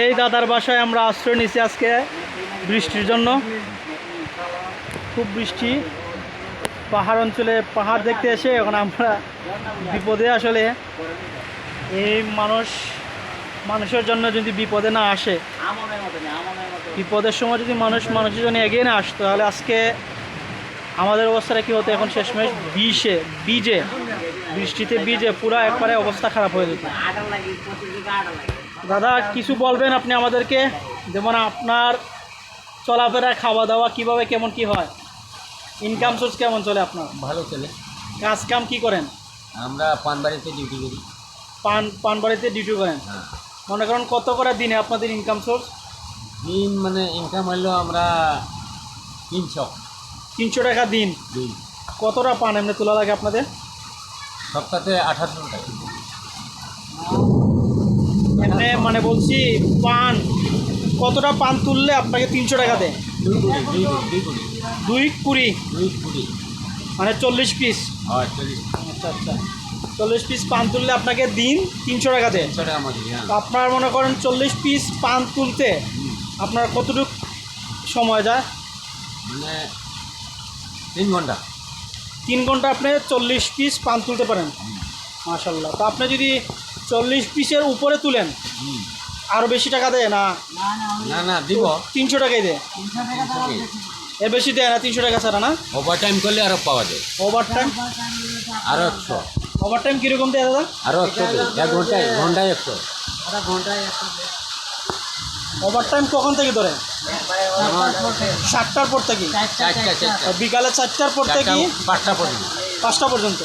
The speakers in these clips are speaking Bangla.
এই দাদার বাসায় আমরা আশ্রয় নিছি আজকে বৃষ্টির জন্য। খুব বৃষ্টি। পাহাড় অঞ্চলে পাহাড় দেখতে এসে এখন আমরা বিপদে আসলে এই মানুষ, মানুষের জন্য যদি বিপদে না আসে, বিপদের সময় যদি মানুষ মানুষের জন্য এগিয়ে না আসতো তাহলে আজকে আমাদের অবস্থাটা কী হতো? এখন শেষমেশ বিষে বীজে বৃষ্টিতে বীজে পুরো একবারে অবস্থা খারাপ হয়ে যেত। দাদা কিছু বলবেন আপনি আমাদেরকে? যেমন আপনার চলাফেরা খাওয়া দাওয়া কীভাবে কেমন কি হয়? ইনকাম সোর্স কেমন চলে আপনার? ভালো চলে। কাজ কাম কি করেন? আমরা পানবাড়িতে ডিউটি করি। পান পান বাড়িতে ডিউটি করেন? হ্যাঁ। মনে করেন কত করে দিনে আপনাদের ইনকাম সোর্স দিন মানে ইনকাম হইল আমরা তিনশো। তিনশো টাকা দিন। দিন। কতটা পান এমনি তোলা লাগে আপনাদের? সপ্তাহে আঠারোশো টাকা। এমনি মানে বলছি পান কতটা পান তুললে আপনাকে তিনশো টাকা দেয়? দুই কুড়ি। মানে চল্লিশ পিস। হয় আচ্ছা আচ্ছা। চল্লিশ পিস পান তুললে আপনাকে দিন তিনশো টাকা দেয়। হ্যাঁ। তো আপনার মনে করেন চল্লিশ পিস পান তুলতে আপনার কতটুকু সময় যায়? মানে তিন ঘণ্টা। তিন ঘণ্টা আপনি চল্লিশ পিস পান তুলতে পারেন। মাশাল্লাহ তো আপনি যদি চল্লিশ পিসের উপরে তুলেন। আরও বেশি টাকা দেয় না? না না দিব। তিনশো টাকাই দেয়। এর বেশি দেয় না তিনশো টাকা ছাড়া না? ওভার টাইম করলে আরও পাওয়া যায়। ওভার টাইম আরও একশো। ওভার টাইম কীরকম দেয় দাদা? আরও একশো এক ঘন্টায় ঘন্টায় একশো। ওভার টাইম কখন থেকে ধরে সাতটার পর থেকে? বিকালে চারটার পর থেকে? পাঁচটা পর্যন্ত। পাঁচটা পর্যন্ত।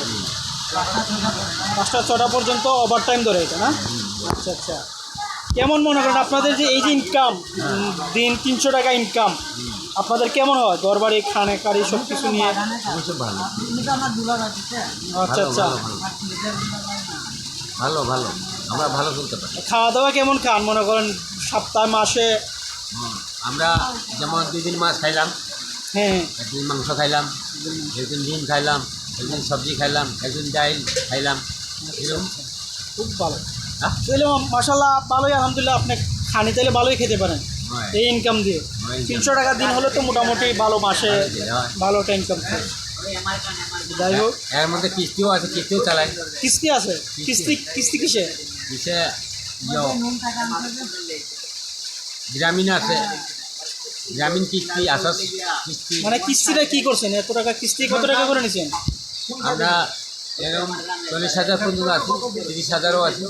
পাঁচটা ছটা পর্যন্ত ওভার টাইম ধরে এটা না? আচ্ছা আচ্ছা। কেমন মনে করেন আপনাদের যে এই যে ইনকাম দিন তিনশো টাকা ইনকাম আপনাদের কেমন হয়? দরবারি খানে কারি সব কিছু নিয়ে? আচ্ছা আচ্ছা। ভালো, ভালো। ভালো আমরা ভালো চলতে পারি। খাওয়া দাওয়া কেমন খান? মনে করেন সপ্তাহে মাসে? আমরা যেমন দুই দিন মাছ খাইলাম হ্যাঁ। একদিন মাংস খাইলাম একদিন ডিম খাইলাম একদিন সবজি খাইলাম একদিন ডাইল খাইলাম। এরকম। খুব ভালো। হ্যাঁ? তাহলে মাসাল্লাহ ভালোই আলহামদুলিল্লাহ আপনি খানি তাহলে ভালোই খেতে পারেন। এই ইনকাম দিয়ে। তিনশো টাকা দিন হলে তো মোটামুটি ভালো মাসে হয়। ভালো একটা ইনকাম যাই হোক। এর মধ্যে কিস্তিও আছে কিস্তিও চালাই কিস্তি আছে? কিস্তি কিস্তি। কিসে? কিসে? গ্রামীণ আছে। গ্রামীণ কিস্তি আসাস কিস্তি। মানে কিস্তিটা কি করছেন? এত টাকা কিস্তি কত টাকা করে নিছেন? আমরা এরকম চল্লিশ হাজার পর্যন্ত আছি তিরিশ হাজারও আছে।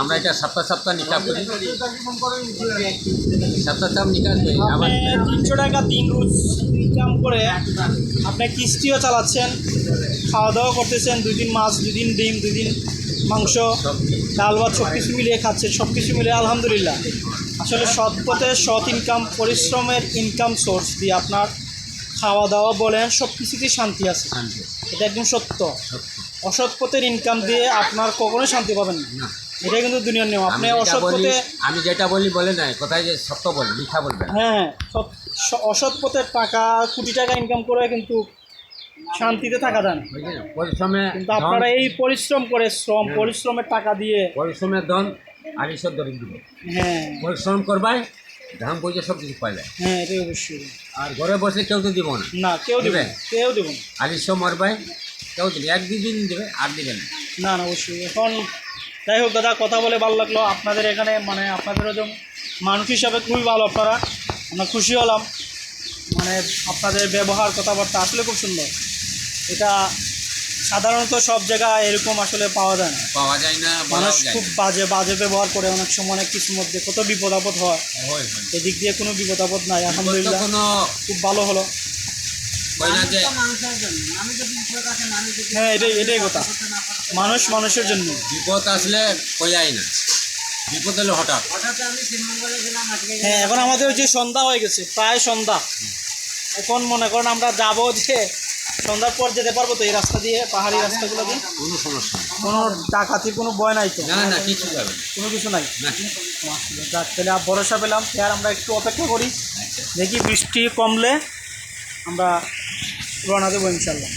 আমরা এটা সপ্তাহ সপ্তাহ নিকাপ করি। সপ্তাহ সপ্তাহ নিকাশ করি। আপনি তিনশো টাকা দিন রোজ ইনকাম করে আপনি কিস্তিও চালাচ্ছেন খাওয়া দাওয়া করতেছেন দুই দিন মাছ দুই দিন ডিম দুই দিন মাংস ডাল ভাত সব কিছু মিলিয়ে খাচ্ছেন সব কিছু মিলিয়ে আলহামদুলিল্লাহ। আসলে সৎ পথে সৎ ইনকাম পরিশ্রমের ইনকাম সোর্স দিয়ে আপনার খাওয়া দাওয়া বলেন সব কিছুতেই শান্তি আছে। শান্তি এটা একদম সত্য। অসৎ পথের ইনকাম দিয়ে আপনার কখনোই শান্তি পাবেন না। এটা কিন্তু দুনিয়ার নিয়ম। আপনি অসৎ পথে আমি যেটা বলি বলে নাই কোথায় যে সত্য বলে মিথ্যা বলবে হ্যাঁ হ্যাঁ। অসৎ পথে টাকা কোটি টাকা ইনকাম করে কিন্তু শান্তিতে থাকা যায় না। পরিশ্রমে কিন্তু আপনারা এই পরিশ্রম করে শ্রম পরিশ্রমের টাকা দিয়ে পরিশ্রমের ধন আর ঈশ্বর দরিদ্র। হ্যাঁ। পরিশ্রম করবাই ধাম পয়সা সব কিছু পাইলে। হ্যাঁ এটাই অবশ্যই। আর ঘরে বসে কেউ তো দিব না। না কেউ দেবেন দিবে? কেউ দেবেন আর ঈশ্বর মরবাই কেউ দিবে এক দুই দিন দেবে আর দিবে না। না না অবশ্যই। এখন যাই হোক দাদা কথা বলে ভালো লাগল। আপনাদের এখানে মানে আপনাদের একজন মানুষ হিসাবে খুবই ভালো আপনারা। আমরা খুশি হলাম। মানে আপনাদের ব্যবহার কথাবার্তা আসলে খুব সুন্দর। এটা সাধারণত সব জায়গায় এরকম আসলে পাওয়া যায় না। পাওয়া যায় না মানুষ খুব বাজে বাজে ব্যবহার করে অনেক সময় অনেক কিছুর মধ্যে। কত বিপদ আপদ হয়। এদিক দিয়ে কোনো বিপদ আপদ নাই আলহামদুলিল্লাহ। কোনো খুব ভালো হলো। কই না যে হ্যাঁ এটাই এটাই কথা। মানুষ মানুষের জন্য। বিপদ আসলে কই না। বিপদ হলে হঠাৎ। হ্যাঁ এখন আমাদের ওই যে সন্ধ্যা হয়ে গেছে প্রায় সন্ধ্যা। এখন মনে করেন আমরা যাব যে সন্ধ্যার পর যেতে পারব তো এই রাস্তা দিয়ে পাহাড়ি রাস্তাগুলো দিয়ে। কোনো সমস্যা নেই। কোনো ডাকাতি কোনো ভয় নাই তো? না না কিছু যাবে কোনো কিছু নাই? যাক তাহলে ভরসা পেলাম। আর আমরা একটু অপেক্ষা করি। দেখি বৃষ্টি কমলে আমরা রওনা দেবো ইনশাল্লাহ